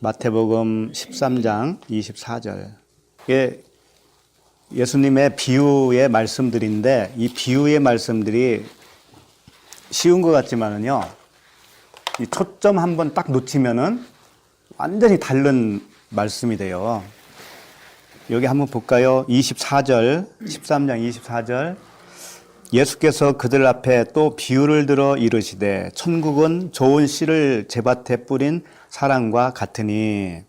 마태복음 13장 24절. 이게 예수님의 비유의 말씀들인데 이 비유의 말씀들이 쉬운 것 같지만은요. 이 초점 한 번 딱 놓치면은 완전히 다른 말씀이 돼요. 여기 한번 볼까요? 24절, 13장 24절. 예수께서 그들 앞에 또 비유를 들어 이르시되 천국은 좋은 씨를 제밭에 뿌린 사람과 같으니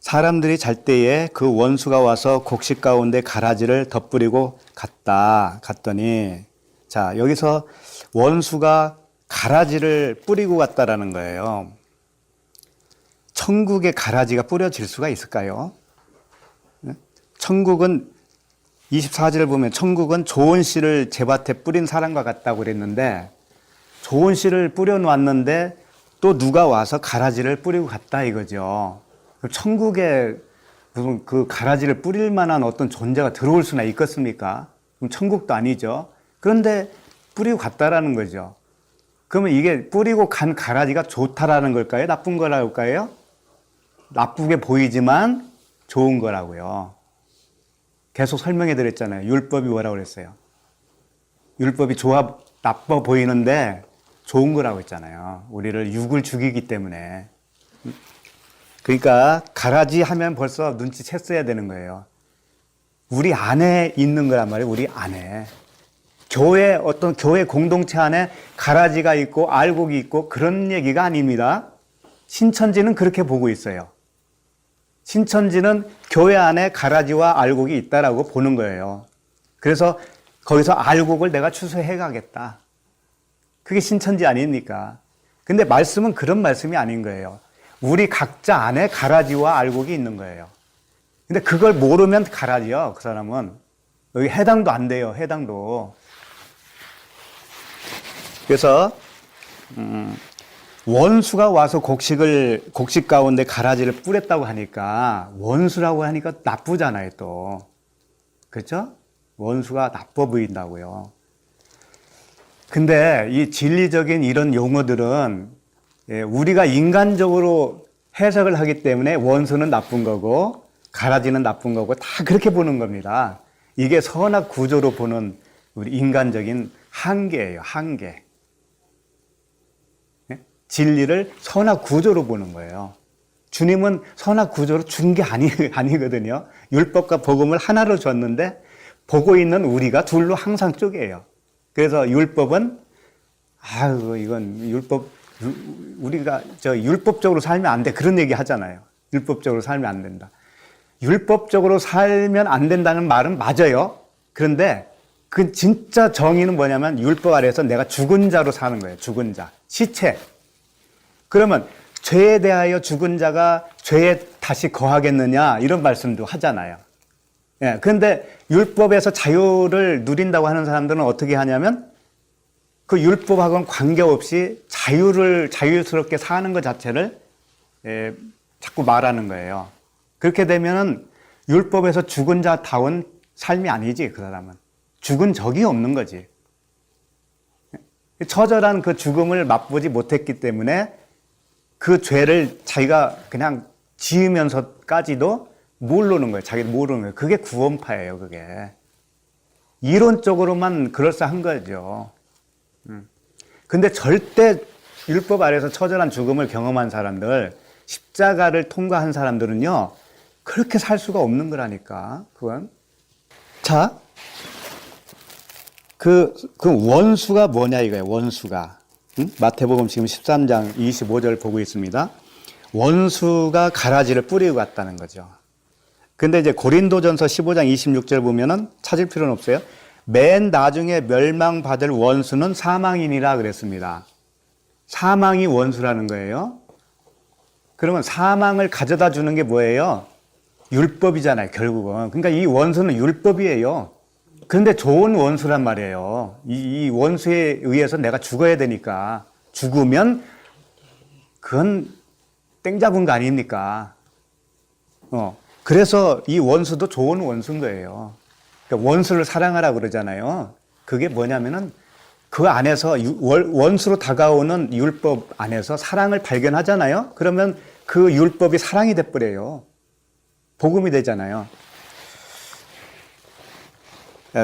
사람들이 잘 때에 그 원수가 와서 곡식 가운데 가라지를 덧뿌리고 갔다 갔더니 자 여기서 원수가 가라지를 뿌리고 갔다라는 거예요. 천국에 가라지가 뿌려질 수가 있을까요? 천국은 24절을 보면 천국은 좋은 씨를 제밭에 뿌린 사람과 같다고 그랬는데 좋은 씨를 뿌려 놨는데 또 누가 와서 가라지를 뿌리고 갔다 이거죠. 천국에 무슨 그 가라지를 뿌릴 만한 어떤 존재가 들어올 수나 있겠습니까? 그럼 천국도 아니죠. 그런데 뿌리고 갔다라는 거죠. 그러면 이게 뿌리고 간 가라지가 좋다라는 걸까요? 나쁜 거라고할까요? 나쁘게 보이지만 좋은 거라고요. 계속 설명해 드렸잖아요. 율법이 뭐라고 그랬어요? 율법이 좋아, 나빠 보이는데 좋은 거라고 했잖아요. 우리를 육을 죽이기 때문에. 그러니까 가라지 하면 벌써 눈치챘어야 되는 거예요. 우리 안에 있는 거란 말이에요. 우리 안에. 교회, 어떤 교회 공동체 안에 가라지가 있고 알곡이 있고 그런 얘기가 아닙니다. 신천지는 그렇게 보고 있어요. 신천지는 교회 안에 가라지와 알곡이 있다라고 보는 거예요. 그래서 거기서 알곡을 내가 추수해 가겠다. 그게 신천지 아닙니까? 근데 말씀은 그런 말씀이 아닌 거예요. 우리 각자 안에 가라지와 알곡이 있는 거예요. 근데 그걸 모르면 가라지요, 그 사람은. 여기 해당도 안 돼요, 해당도. 그래서, 음, 원수가 와서 곡식을, 곡식 가운데 가라지를 뿌렸다고 하니까, 원수라고 하니까 나쁘잖아요, 또. 그렇죠? 원수가 나빠 보인다고요. 근데 이 진리적인 이런 용어들은 예, 우리가 인간적으로 해석을 하기 때문에 원수는 나쁜 거고 가라지는 나쁜 거고 다 그렇게 보는 겁니다. 이게 선악 구조로 보는 우리 인간적인 한계예요, 한계. 예? 진리를 선악 구조로 보는 거예요. 주님은 선악 구조로 준 게 아니, 아니거든요. 율법과 복음을 하나로 줬는데 보고 있는 우리가 둘로 항상 쪼개요. 그래서 율법은 아유 이건 율법 우리가 저 율법적으로 살면 안 돼 그런 얘기 하잖아요. 율법적으로 살면 안 된다. 율법적으로 살면 안 된다는 말은 맞아요. 그런데 그 진짜 정의는 뭐냐면 율법 아래에서 내가 죽은 자로 사는 거예요. 죽은 자, 시체. 그러면 죄에 대하여 죽은 자가 죄에 다시 거하겠느냐 이런 말씀도 하잖아요. 예, 그런데 율법에서 자유를 누린다고 하는 사람들은 어떻게 하냐면 그 율법하고는 관계없이 자유를 자유스럽게 사는 것 자체를 예, 자꾸 말하는 거예요. 그렇게 되면은 율법에서 죽은 자다운 삶이 아니지 그 사람은 죽은 적이 없는 거지. 처절한 그 죽음을 맛보지 못했기 때문에 그 죄를 자기가 그냥 지으면서까지도 모르는 거예요. 자기도 모르는 거예요. 그게 구원파예요, 그게. 이론적으로만 그럴싸한 거죠. 음. 근데 절대 율법 아래서 처절한 죽음을 경험한 사람들, 십자가를 통과한 사람들은요, 그렇게 살 수가 없는 거라니까, 그건. 자, 그, 그 원수가 뭐냐 이거예요, 원수가. 응? 마태복음 지금 13장 25절 보고 있습니다. 원수가 가라지를 뿌리고 갔다는 거죠. 근데 이제 고린도전서 15장 26절 보면은 찾을 필요는 없어요. 맨 나중에 멸망받을 원수는 사망이니라 그랬습니다. 사망이 원수라는 거예요. 그러면 사망을 가져다 주는 게 뭐예요? 율법이잖아요, 결국은. 그러니까 이 원수는 율법이에요. 그런데 좋은 원수란 말이에요. 이, 이 원수에 의해서 내가 죽어야 되니까. 죽으면 그건 땡 잡은 거 아닙니까? 어. 그래서 이 원수도 좋은 원수인 거예요. 그러니까 원수를 사랑하라 그러잖아요. 그게 뭐냐면은 그 안에서 원수로 다가오는 율법 안에서 사랑을 발견하잖아요. 그러면 그 율법이 사랑이 돼버려요. 복음이 되잖아요.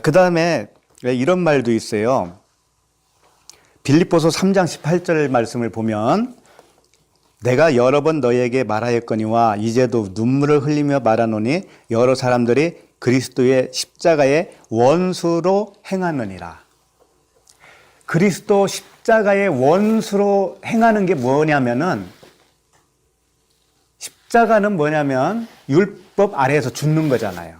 그 다음에 이런 말도 있어요. 빌립보서 3장 18절 말씀을 보면 내가 여러 번 너에게 말하였거니와 이제도 눈물을 흘리며 말하노니 여러 사람들이 그리스도의 십자가의 원수로 행하느니라. 그리스도 십자가의 원수로 행하는 게 뭐냐면은 십자가는 뭐냐면 율법 아래에서 죽는 거잖아요.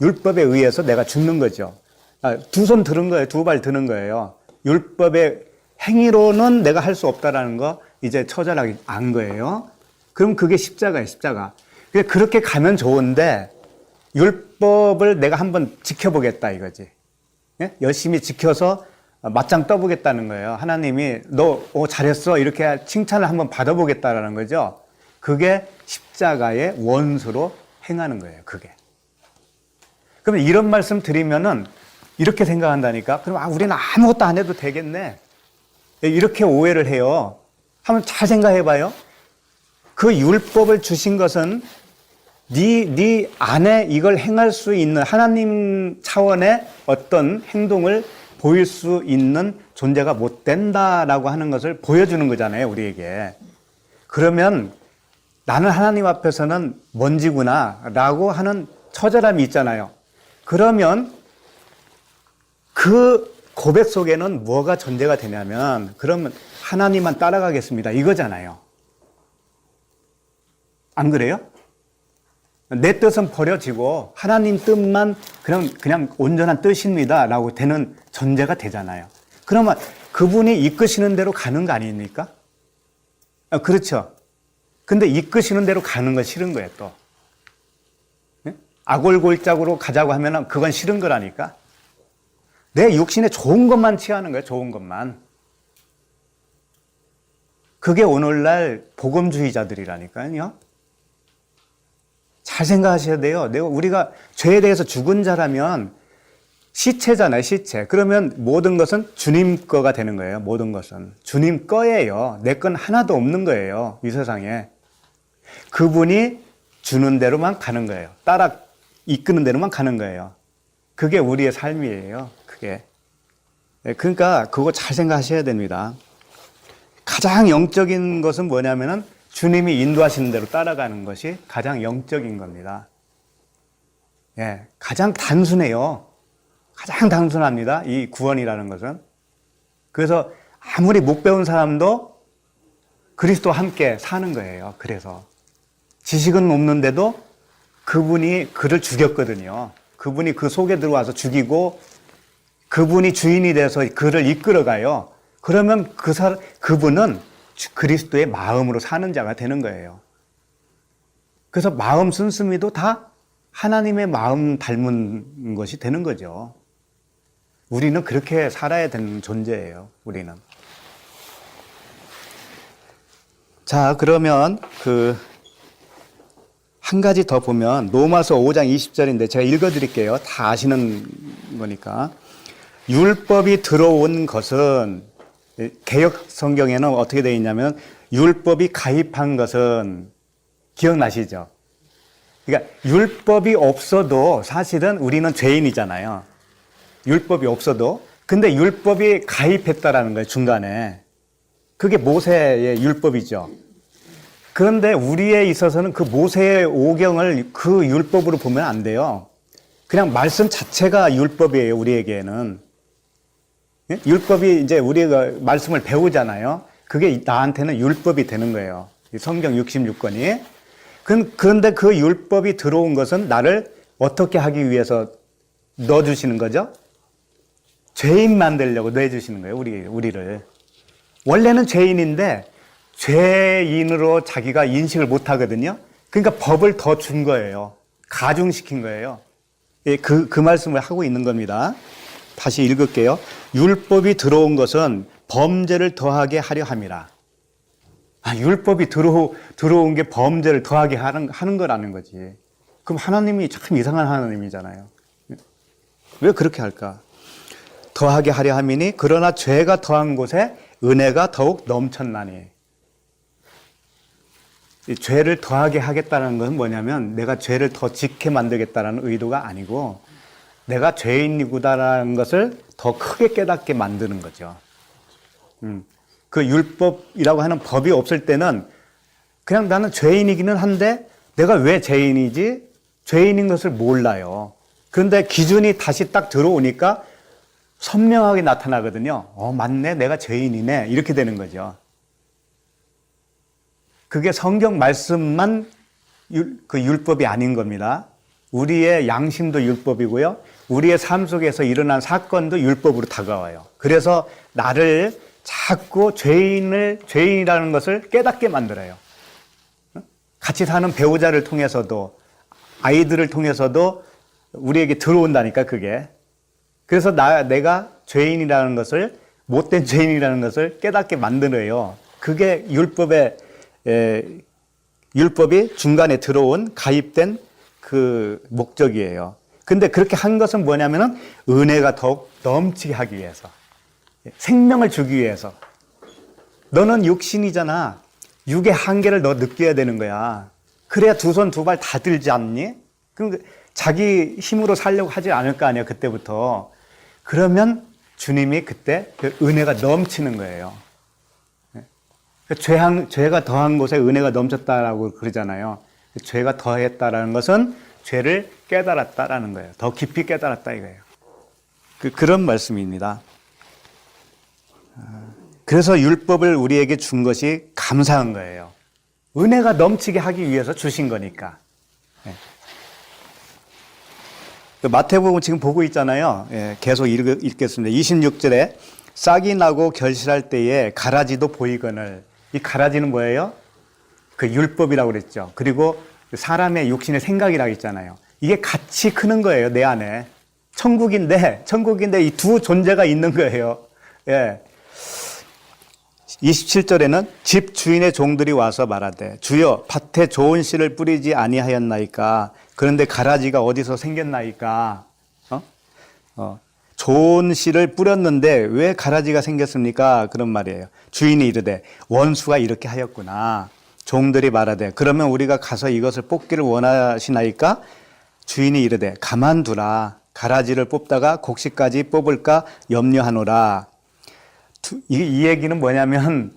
율법에 의해서 내가 죽는 거죠. 아, 두손 드는 거예요. 두 발 드는 거예요. 율법의 행위로는 내가 할 수 없다라는 거 이제 처절하게 안 거예요. 그럼 그게 십자가예요, 십자가. 그렇게 가면 좋은데 율법을 내가 한번 지켜보겠다 이거지. 예? 열심히 지켜서 맞짱 떠보겠다는 거예요. 하나님이 너 오, 잘했어 이렇게 칭찬을 한번 받아보겠다라는 거죠. 그게 십자가의 원수로 행하는 거예요. 그게. 그러면 이런 말씀 드리면은 이렇게 생각한다니까. 그럼 아, 우리는 아무것도 안 해도 되겠네. 이렇게 오해를 해요. 한번 잘 생각해 봐요. 그 율법을 주신 것은 네, 네 안에 이걸 행할 수 있는 하나님 차원의 어떤 행동을 보일 수 있는 존재가 못 된다라고 하는 것을 보여주는 거잖아요, 우리에게. 그러면 나는 하나님 앞에서는 먼지구나 라고 하는 처절함이 있잖아요. 그러면 그 고백 속에는 뭐가 전제가 되냐면, 그러면 하나님만 따라가겠습니다. 이거잖아요. 안 그래요? 내 뜻은 버려지고 하나님 뜻만 그냥, 그냥 온전한 뜻입니다. 라고 되는 전제가 되잖아요. 그러면 그분이 이끄시는 대로 가는 거 아닙니까? 아, 그렇죠. 근데 이끄시는 대로 가는 건 싫은 거예요, 또. 네? 아골골짝으로 가자고 하면 그건 싫은 거라니까. 내 육신에 좋은 것만 취하는 거예요, 좋은 것만. 그게 오늘날 복음주의자들이라니까요. 잘 생각하셔야 돼요. 내가 우리가 죄에 대해서 죽은 자라면 시체잖아요, 시체. 그러면 모든 것은 주님 거가 되는 거예요. 모든 것은 주님 거예요. 내 건 하나도 없는 거예요. 이 세상에. 그분이 주는 대로만 가는 거예요. 따라 이끄는 대로만 가는 거예요. 그게 우리의 삶이에요. 그게. 네, 그러니까 그거 잘 생각하셔야 됩니다. 가장 영적인 것은 뭐냐면은 주님이 인도하시는 대로 따라가는 것이 가장 영적인 겁니다. 예, 가장 단순해요. 가장 단순합니다. 이 구원이라는 것은. 그래서 아무리 못 배운 사람도 그리스도와 함께 사는 거예요. 그래서. 지식은 없는데도 그분이 그를 죽였거든요. 그분이 그 속에 들어와서 죽이고 그분이 주인이 돼서 그를 이끌어가요. 그러면 그 사람, 그분은 그리스도의 마음으로 사는 자가 되는 거예요. 그래서 마음 순수미도 다 하나님의 마음 닮은 것이 되는 거죠. 우리는 그렇게 살아야 되는 존재예요. 우리는. 자, 그러면 그 한 가지 더 보면 로마서 5장 20절인데 제가 읽어 드릴게요. 다 아시는 거니까. 율법이 들어온 것은 개혁 성경에는 어떻게 되어 있냐면 율법이 가입한 것은 기억나시죠? 그러니까 율법이 없어도 사실은 우리는 죄인이잖아요. 율법이 없어도 근데 율법이 가입했다라는 거예요, 중간에. 그게 모세의 율법이죠. 그런데 우리에 있어서는 그 모세의 오경을 그 율법으로 보면 안 돼요. 그냥 말씀 자체가 율법이에요, 우리에게는. 예? 율법이 이제 우리가 말씀을 배우잖아요. 그게 나한테는 율법이 되는 거예요. 성경 66권이. 그런데 그 율법이 들어온 것은 나를 어떻게 하기 위해서 넣어주시는 거죠? 죄인 만들려고 넣어주시는 거예요, 우리, 우리를. 원래는 죄인인데 죄인으로 자기가 인식을 못 하거든요. 그러니까 법을 더 준 거예요. 가중시킨 거예요. 예, 그, 그 말씀을 하고 있는 겁니다. 다시 읽을게요. 율법이 들어온 것은 범죄를 더하게 하려 함이라. 아, 율법이 들어, 들어온 게 범죄를 더하게 하는, 하는 거라는 거지. 그럼 하나님이 참 이상한 하나님이잖아요. 왜 그렇게 할까? 더하게 하려 함이니 그러나 죄가 더한 곳에 은혜가 더욱 넘쳤나니. 이 죄를 더하게 하겠다는 것은 뭐냐면 내가 죄를 더 짓게 만들겠다는 의도가 아니고 내가 죄인이구나라는 것을 더 크게 깨닫게 만드는 거죠. 음. 그 율법이라고 하는 법이 없을 때는 그냥 나는 죄인이기는 한데 내가 왜 죄인이지? 죄인인 것을 몰라요. 그런데 기준이 다시 딱 들어오니까 선명하게 나타나거든요. 어, 맞네. 내가 죄인이네. 이렇게 되는 거죠. 그게 성경 말씀만 율, 그 율법이 아닌 겁니다. 우리의 양심도 율법이고요. 우리의 삶 속에서 일어난 사건도 율법으로 다가와요. 그래서 나를 자꾸 죄인을, 죄인이라는 것을 깨닫게 만들어요. 같이 사는 배우자를 통해서도, 아이들을 통해서도 우리에게 들어온다니까, 그게. 그래서 나, 내가 죄인이라는 것을, 못된 죄인이라는 것을 깨닫게 만들어요. 그게 율법의, 에, 율법이 중간에 들어온 가입된 그 목적이에요. 근데 그렇게 한 것은 뭐냐면은 은혜가 더욱 넘치게 하기 위해서. 생명을 주기 위해서. 너는 육신이잖아. 육의 한계를 너 느껴야 되는 거야. 그래야 두 손 두 발 다 들지 않니? 그럼 자기 힘으로 살려고 하지 않을 거 아니야, 그때부터. 그러면 주님이 그때 그 은혜가 넘치는 거예요. 죄한, 죄가 더한 곳에 은혜가 넘쳤다라고 그러잖아요. 죄가 더했다라는 것은 죄를 깨달았다라는 거예요. 더 깊이 깨달았다 이거예요. 그, 그런 말씀입니다. 그래서 율법을 우리에게 준 것이 감사한 거예요. 은혜가 넘치게 하기 위해서 주신 거니까. 예. 그 마태복음 지금 보고 있잖아요. 예, 계속 읽, 읽겠습니다. 26절에 싹이 나고 결실할 때에 가라지도 보이거늘. 이 가라지는 뭐예요? 그 율법이라고 그랬죠. 그리고 사람의 육신의 생각이라고 했잖아요. 이게 같이 크는 거예요, 내 안에. 천국인데, 천국인데 이 두 존재가 있는 거예요. 예. 27절에는 집 주인의 종들이 와서 말하되 주여 밭에 좋은 씨를 뿌리지 아니하였나이까 그런데 가라지가 어디서 생겼나이까 어? 어. 좋은 씨를 뿌렸는데 왜 가라지가 생겼습니까? 그런 말이에요. 주인이 이르되 원수가 이렇게 하였구나. 종들이 말하되 그러면 우리가 가서 이것을 뽑기를 원하시나이까? 주인이 이르되 가만두라. 가라지를 뽑다가 곡식까지 뽑을까 염려하노라. 이, 이 얘기는 뭐냐면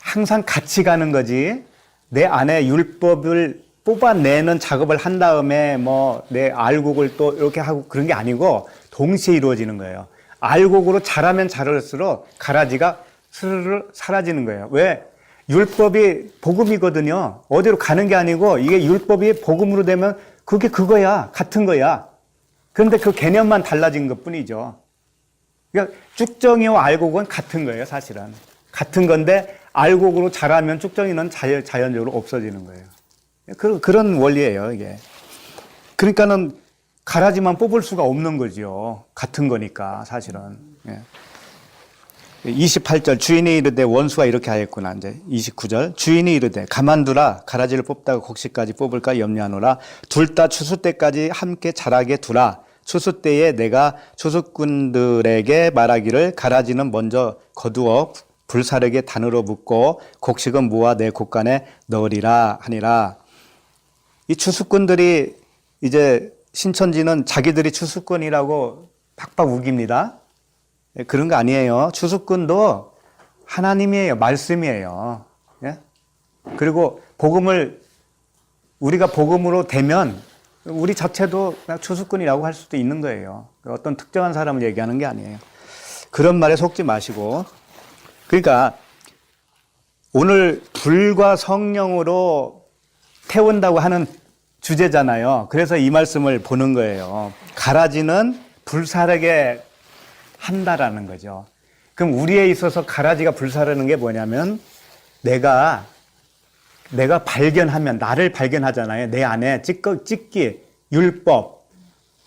항상 같이 가는 거지. 내 안에 율법을 뽑아내는 작업을 한 다음에 뭐 내 알곡을 또 이렇게 하고 그런 게 아니고 동시에 이루어지는 거예요. 알곡으로 자라면 자랄수록 가라지가 스르르 사라지는 거예요. 왜? 율법이 복음이거든요. 어디로 가는 게 아니고 이게 율법이 복음으로 되면 그게 그거야. 같은 거야. 그런데 그 개념만 달라진 것 뿐이죠. 그러니까 쭉정이와 알곡은 같은 거예요, 사실은. 같은 건데 알곡으로 자라면 쭉정이는 자연, 자연적으로 없어지는 거예요. 그, 그런 원리예요, 이게. 그러니까는 가라지만 뽑을 수가 없는 거죠. 같은 거니까, 사실은. 예. 28절 주인이 이르되 원수가 이렇게 하였구나. 이제 29절 주인이 이르되 가만두라 가라지를 뽑다가 곡식까지 뽑을까 염려하노라 둘 다 추수 때까지 함께 자라게 두라. 추수 때에 내가 추수꾼들에게 말하기를 가라지는 먼저 거두어 불사르게 단으로 묶고 곡식은 모아 내 곡간에 넣으리라 하니라. 이 추수꾼들이 이제 신천지는 자기들이 추수꾼이라고 팍팍 우깁니다. 예, 그런 거 아니에요. 추수꾼도 하나님이에요. 말씀이에요. 예? 그리고 복음을 우리가 복음으로 되면 우리 자체도 추수꾼이라고 할 수도 있는 거예요. 어떤 특정한 사람을 얘기하는 게 아니에요. 그런 말에 속지 마시고. 그러니까 오늘 불과 성령으로 태운다고 하는 주제잖아요. 그래서 이 말씀을 보는 거예요. 가라지는 불사르게 한다라는 거죠. 그럼 우리에 있어서 가라지가 불사르는 게 뭐냐면 내가 내가 발견하면 나를 발견하잖아요. 내 안에 찢기, 찢기 율법,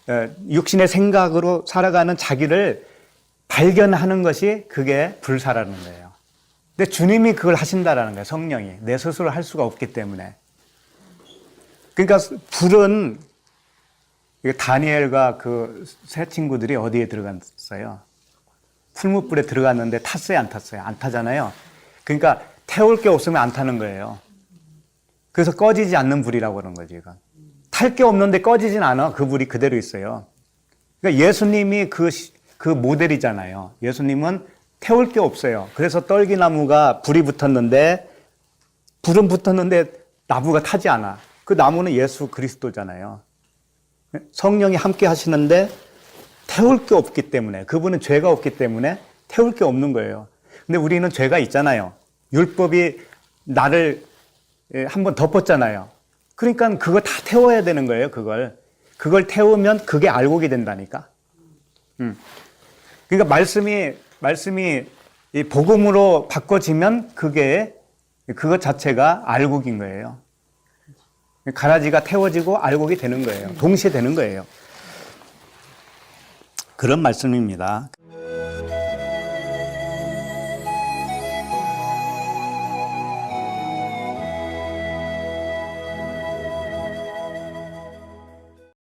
어, 육신의 생각으로 살아가는 자기를 발견하는 것이 그게 불사라는 거예요. 근데 주님이 그걸 하신다라는 거예요. 성령이 내 스스로 할 수가 없기 때문에. 그러니까 불은 다니엘과 그 세 친구들이 어디에 들어갔어요? 풀무불에 들어갔는데 탔어요, 안 탔어요? 안 타잖아요. 그러니까 태울 게 없으면 안 타는 거예요. 그래서 꺼지지 않는 불이라고 그러는 거죠, 이건. 탈 게 없는데 꺼지진 않아. 그 불이 그대로 있어요. 그러니까 예수님이 그, 시- 그 모델이잖아요. 예수님은 태울 게 없어요. 그래서 떨기나무가 불이 붙었는데, 불은 붙었는데 나무가 타지 않아. 그 나무는 예수 그리스도잖아요. 성령이 함께 하시는데 태울 게 없기 때문에, 그분은 죄가 없기 때문에 태울 게 없는 거예요. 근데 우리는 죄가 있잖아요. 율법이 나를 예, 한번 덮었잖아요. 그러니까 그거 다 태워야 되는 거예요, 그걸. 그걸 태우면 그게 알곡이 된다니까. 음. 그러니까 말씀이, 말씀이 이 복음으로 바꿔지면 그게, 그것 자체가 알곡인 거예요. 가라지가 태워지고 알곡이 되는 거예요. 동시에 되는 거예요. 그런 말씀입니다.